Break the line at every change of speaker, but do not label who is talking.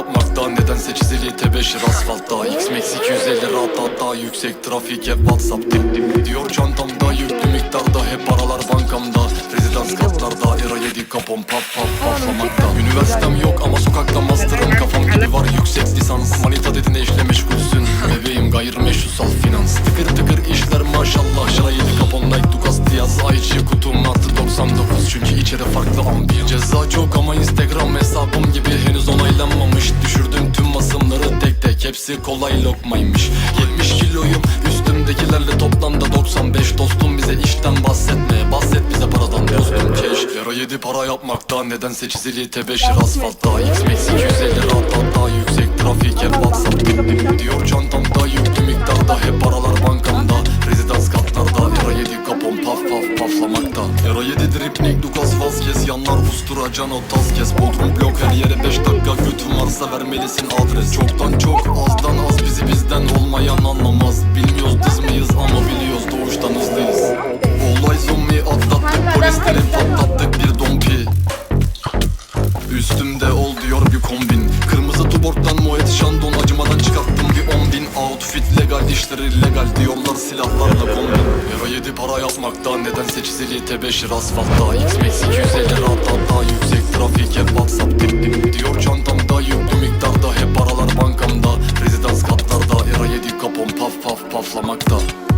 yapmakta Nedense çizili tebeşir asfaltta. X-Max 250 rahat hatta Yüksek trafik hep Whatsapp dip dip Diyor çantamda. Yüklü miktarda Hep paralar bankamda. Rezidans katlarda Era 7 kapon paf paf paflamakta Üniversitem yok ama sokakta master'ım. Kafam gibi var yüksek lisans. Manita dedin eşle meşgulsün. Bebeğim gayrimeşru al finans. Tıkır tıkır işler maşallah. Şara 7 kapon like Dukas Diaz Ayçi kutum artı 99 Çünkü içeri farklı ambiyans. Ceza çok ama instagram Hepsi kolay lokmaymış. 70 kiloyum üstümdekilerle toplamda 95 Dostum. Bize işten bahsetme Bahset bize paradan dostum. Keş Yara 7 para yapmakta Nedense çizili tebeşir asfaltta. X-Max 250 rahat hatta Yüksek trafik hep Whatsapp Diyor çantamda. Yüklü miktarda Hep paralar bankamda. Rezidans katlarda Era 7 kapon paf paf paflamakta. Era 7 dripnik Lucas Vazquez Yanlar ustura can o tas kes Bodrum blok her yere 5 dakika varsa vermelisin adres. Çoktan çok azdan az bizi bizden olmayan anlamaz. Bilmiyoruz dız mıyız ama biliyoruz doğuştan hızlıyız. Olay zombi atlattık polisleri patlattık bir dompi Üstümde ol diyor bir kombin. Kırmızı tuborgdan Moet Chandon Acımadan çıkarttım bir on bin. Outfit legal işleri illegal diyorlar silahlarla kombin. Euro 7 para yapmakta nedense çizili tebeşir asfaltta? X-Max 250 rahat hatta saflamakta